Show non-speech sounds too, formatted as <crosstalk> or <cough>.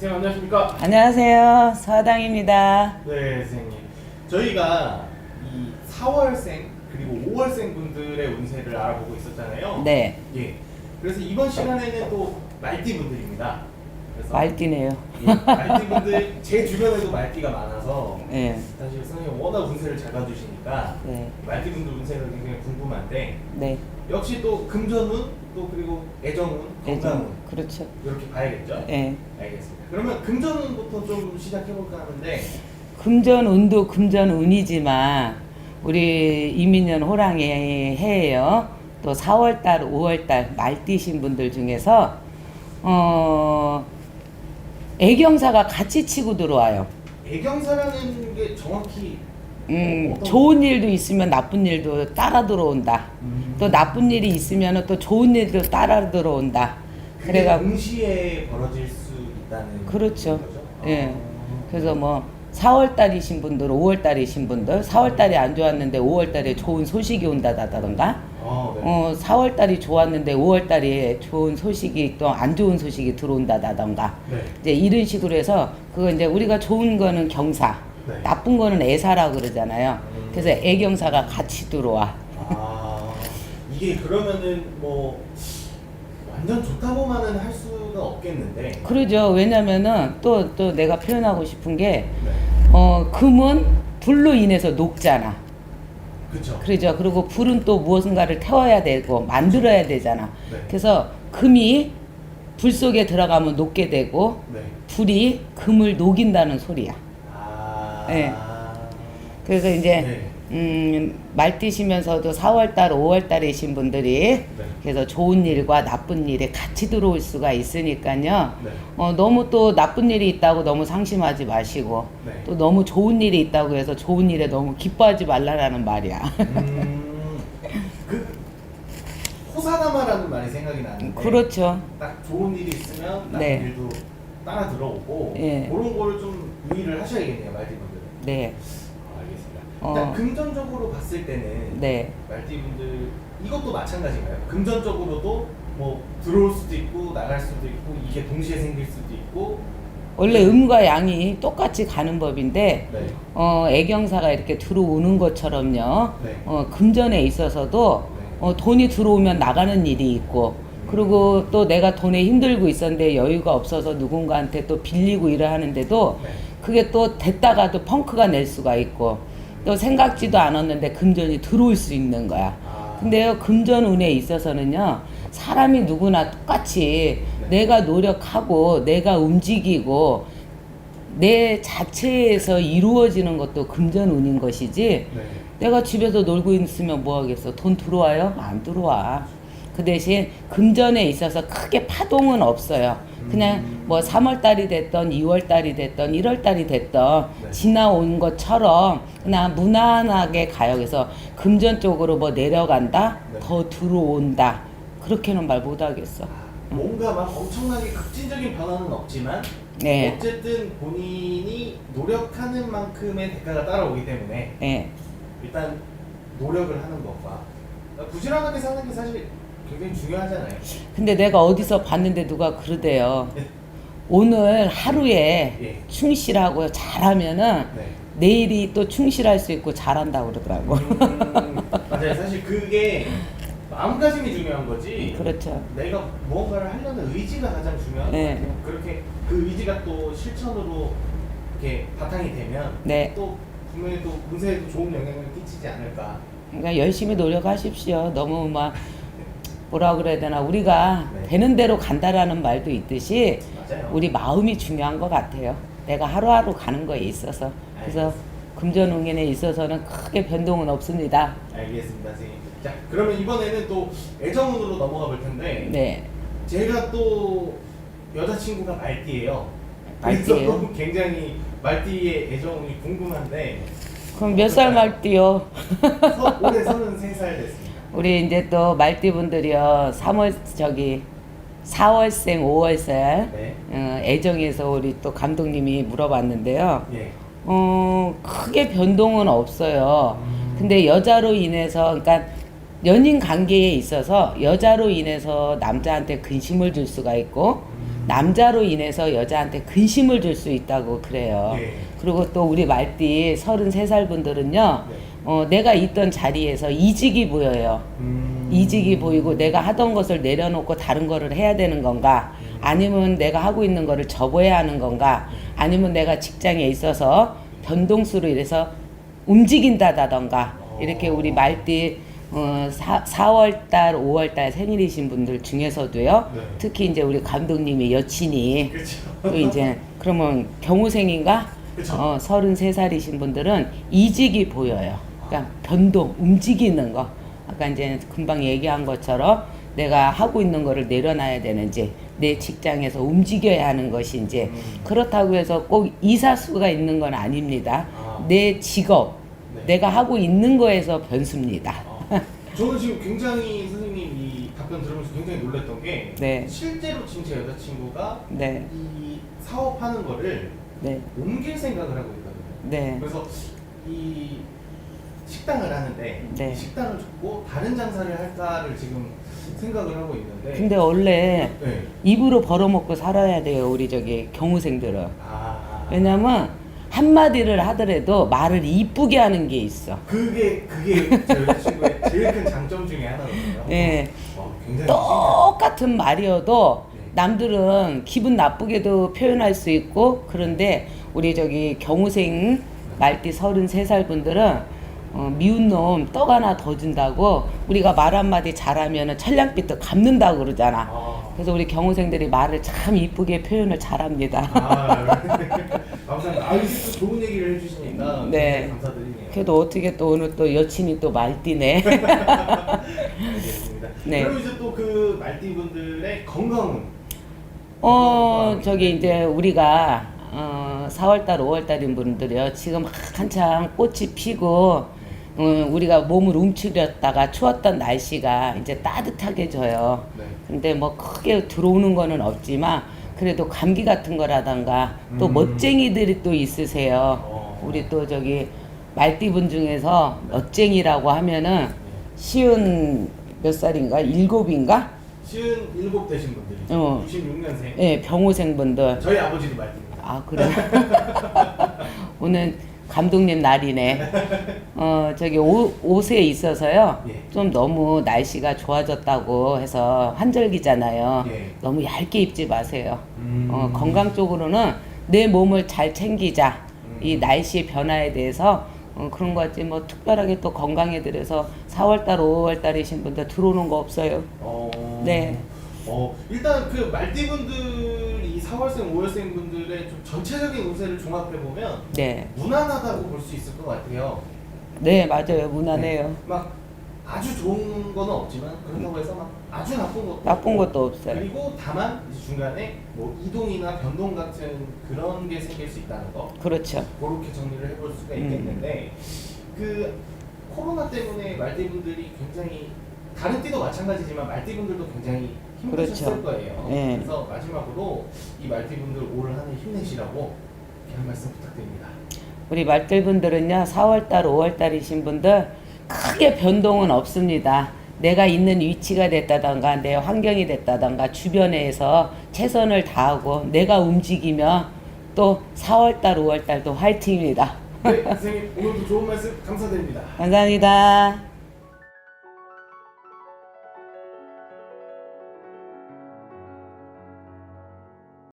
선생님 안녕하십니까? 안녕하세요. 서당입니다. 네, 선생님. 저희가 이 4월생 그리고 5월생 분들의 운세를 알아보고 있었잖아요. 네, 예. 그래서 이번 시간에는 또 말띠 분들입니다. 그래서 말띠네요. 예, 말띠 분들 제 주변에도 말띠가 많아서 네, 사실 선생님 워낙 운세를 잘 봐주시니까 네, 말띠 분들 운세가 굉장히 궁금한데 네. 역시 또 금전운 또 그리고 애정운, 건강운 애정. 그렇죠. 이렇게 봐야겠죠? 네. 알겠습니다. 그러면 금전운부터 좀 시작해볼까 하는데 금전 운도 금전 운이지만 우리 이민년 호랑이 해예요. 또 4월달, 5월달 말띠신 분들 중에서 어 애경사가 같이 치고 들어와요. 애경사라는 게 정확히 음, 좋은 일도 있으면 나쁜 일도 따라 들어온다. 음. 또 나쁜 일이 있으면 또 좋은 일도 따라 들어온다. 그게 그래가 동시에 벌어질 수 있다는 그렇죠. 거죠? 예. 아. 그래서 뭐 4월 달이신 분들, 5월 달이신 분들, 4월 달이 안 좋았는데 5월 달에 좋은 소식이 온다다던가, 어, 네. 어 4월 달이 좋았는데 5월 달에 좋은 소식이 또 안 좋은 소식이 들어온다다던가, 네. 이제 이런 식으로 해서 그거 이제 우리가 좋은 거는 경사, 네. 나쁜 거는 애사라 그러잖아요. 음. 그래서 애경사가 같이 들어와. 아 이게 그러면은 뭐 완전 좋다고만은 할 수가 없겠는데. 그러죠. 왜냐면은 또 또 내가 표현하고 싶은 게 네. 어, 금은 불로 인해서 녹잖아. 그렇죠. 그러죠. 그리고 불은 또 무엇인가를 태워야 되고 만들어야 되잖아. 네. 그래서 금이 불 속에 들어가면 녹게 되고 네. 불이 금을 녹인다는 소리야. 아. 네. 그래서 이제 네. 음, 말띠시면서도 4월달, 5월달이신 분들이 네. 그래서 좋은 일과 나쁜 일이 같이 들어올 수가 있으니까요. 네. 어, 너무 또 나쁜 일이 있다고 너무 상심하지 마시고 네. 또 너무 좋은 일이 있다고 해서 좋은 일에 너무 기뻐하지 말라라는 말이야. 음, 그 호사다마라는 말이 생각이 나는데 그렇죠. 딱 좋은 일이 있으면 나쁜 네. 일도 따라 들어오고 예. 그런 거를 좀 유의를 하셔야겠네요 말띠분들은 네. 아, 알겠습니다 어. 일단 금전적으로 봤을 때는 네. 말띠분들 이것도 마찬가지인가요? 금전적으로도 뭐 들어올 수도 있고 나갈 수도 있고 이게 동시에 생길 수도 있고 원래 음과 양이 똑같이 가는 법인데 네. 어, 애경사가 이렇게 들어오는 것처럼요. 네. 어, 금전에 있어서도 네. 어, 돈이 들어오면 나가는 일이 있고 그리고 또 내가 돈에 힘들고 있었는데 여유가 없어서 누군가한테 또 빌리고 일을 하는데도 네. 그게 또 됐다가도 펑크가 낼 수가 있고 또 생각지도 않았는데 금전이 들어올 수 있는 거야. 아, 근데요 금전 운에 있어서는요 사람이 누구나 똑같이 네. 내가 노력하고 내가 움직이고 내 자체에서 이루어지는 것도 금전 운인 것이지 네. 내가 집에서 놀고 있으면 뭐 하겠어 돈 들어와요 안 들어와 그 대신 금전에 있어서 크게 파동은 없어요 그냥 음. 뭐 3월 달이 됐던 2월 달이 됐던 1월 달이 됐던 네. 지나온 것처럼 그냥 무난하게 가요 그래서 금전 쪽으로 뭐 내려간다 네. 더 들어온다 그렇게는 말 못하겠어 아, 뭔가 막 엄청나게 극진적인 변화는 없지만 네. 어쨌든 본인이 노력하는 만큼의 대가가 따라오기 때문에 예. 일단 노력을 하는 것과 그러니까 부지런하게 사는 게 사실 굉장히 중요하잖아요. 근데 내가 어디서 봤는데 누가 그러대요 오늘 하루에 예. 충실하고 잘하면은 네. 내일이 또 충실할 수 있고 잘한다고 그러더라고. 음, 맞아요. 사실 그게 마음가짐이 중요한 거지. 그렇죠. 내가 무언가를 하려는 의지가 가장 중요한 네. 것 같아요. 그렇게 그 의지가 또 실천으로 이렇게 바탕이 되면 네. 또 분명히 또 운세에도 좋은 영향을 끼치지 않을까. 그러니까 열심히 노력하십시오. 너무 막 뭐라 그래야 되나 우리가 네. 되는 대로 간다라는 말도 있듯이 맞아요. 우리 마음이 중요한 것 같아요. 내가 하루하루 가는 거에 있어서 그래서 금전운에 있어서는 크게 변동은 없습니다. 알겠습니다, 선생님. 자, 그러면 이번에는 또 애정운으로 넘어가 볼 텐데 네, 제가 또 여자친구가 말띠예요. 그래서 말띠예요? <laughs> 또 굉장히 말띠의 애정운이 궁금한데 그럼 몇 살 말띠요? 서, 올해 33살 됐습니다. 우리 이제 또 말띠분들이요 3월 저기 4월생 5월생 네. 어, 애정에서 우리 또 감독님이 물어봤는데요. 예. 어, 크게 변동은 없어요. 음. 근데 여자로 인해서, 그러니까 연인 관계에 있어서 여자로 인해서 남자한테 근심을 줄 수가 있고, 남자로 인해서 여자한테 근심을 줄 수 있다고 그래요. 예. 그리고 또 우리 말띠 33살 분들은요. 네. 어, 내가 있던 자리에서 이직이 보여요. 음. 이직이 보이고 내가 하던 것을 내려놓고 다른 거를 해야 되는 건가? 아니면 내가 하고 있는 거를 접어야 하는 건가? 아니면 내가 직장에 있어서 변동수로 이래서 움직인다다던가 이렇게 우리 말띠 어, 4, 4월달, 5월달 생일이신 분들 중에서도요. 네. 특히 이제 우리 감독님의 여친이 그렇죠. 또 이제 그러면 경우생인가? 그쵸. 어, 33살이신 분들은 이직이 보여요. 그러니까 변동, 움직이는 거. 아까 이제 금방 얘기한 것처럼 내가 하고 있는 거를 내려놔야 되는지, 내 직장에서 움직여야 하는 것인지, 음. 그렇다고 해서 꼭 이사수가 있는 건 아닙니다. 아. 내 직업, 네. 내가 하고 있는 거에서 변수입니다. 어. <laughs> 저는 지금 굉장히 선생님 이 답변 들으면서 굉장히 놀랐던 게 네. 실제로 지금 제 여자친구가 네, 이 사업하는 거를 네, 옮길 생각을 하고 있거든요. 네, 그래서 이 식당을 하는데 네. 이 식당을 접고 다른 장사를 할까를 지금 생각을 하고 있는데 근데 원래 네. 입으로 벌어먹고 살아야 돼요, 우리 저기 경우생들은. 아 왜냐면 한마디를 하더라도 말을 이쁘게 하는 게 있어. 그게 그게 제 여자친구의 제일 큰 장점 중에 하나거든요. 예. 어, 굉장히 똑같은 말이어도 네. 남들은 기분 나쁘게도 표현할 수 있고 그런데 우리 저기 경우생 말띠 33살 분들은 어, 미운 놈 떡 하나 더 준다고 우리가 말 한마디 잘하면 천냥빚도 갚는다고 그러잖아. 아, 그래서 우리 경우생들이 말을 참 이쁘게 표현을 잘합니다. 아, 감사합니다. 아, 이렇게 또 좋은 얘기를 해주시니까 네. 굉장히 감사드리네요. 그래도 어떻게 또 오늘 또 여친이 또 말띠네. <laughs> 알겠습니다. 네. 그럼 이제 또 그 말띠 분들의 건강은 어 저기 이제 우리가 어 4월달 5월달인 분들이요 지금 막 한창 꽃이 피고 어, 우리가 몸을 움츠렸다가 추웠던 날씨가 이제 따뜻하게 져요. 네. 근데 뭐 크게 들어오는 거는 없지만 그래도 감기 같은 거라던가 또 음. 멋쟁이들이 또 있으세요. 어. 우리 또 저기 말띠분 중에서 멋쟁이라고 하면은 쉬운 몇 살인가 일곱인가 시은 일곱 되신 분들이 어. 96년생 예 병호생분들 저희 아버지도 말띠입니다. 아 그래 <laughs> 오늘 감독님 날이네 어 저기 옷, 옷에 있어서요 예. 좀 너무 날씨가 좋아졌다고 해서 환절기잖아요 예. 너무 얇게 입지 마세요 음. 어, 건강 쪽으로는 내 몸을 잘 챙기자 음. 이 날씨 변화에 대해서 어, 그런 거 같지 뭐 특별하게 또 건강에 대해서 4월달 5월달이신 분들 들어오는 거 없어요 어. 네. 어 일단 그 말띠 분들 이 4월생 5월생 분들의 좀 전체적인 운세를 종합해 보면 네 무난하다고 볼 수 있을 것 같아요. 네 맞아요 무난해요 네. 막 아주 좋은 거는 없지만 그렇다고 해서 막 아주 나쁜 것도 나쁜 없고, 것도 없어요 그리고 다만 이제 중간에 뭐 이동이나 변동 같은 그런 게 생길 수 있다는 거 그렇죠 그렇게 정리를 해볼 수가 음. 있겠는데 그 코로나 때문에 말띠분들이 굉장히 다른 띠도 마찬가지지만 말띠분들도 굉장히 힘드셨을 그렇죠. 거예요. 네. 그래서 마지막으로 이 말띠분들 올 한해 힘내시라고 이렇게 한 말씀 부탁드립니다. 우리 말들분들은요 4월달 5월달이신 분들 크게 변동은 없습니다 내가 있는 위치가 됐다던가 내 환경이 됐다던가 주변에서 최선을 다하고 내가 움직이면 또 4월달 5월달도 화이팅입니다 네, 선생님 오늘도 좋은 말씀 감사드립니다. 감사합니다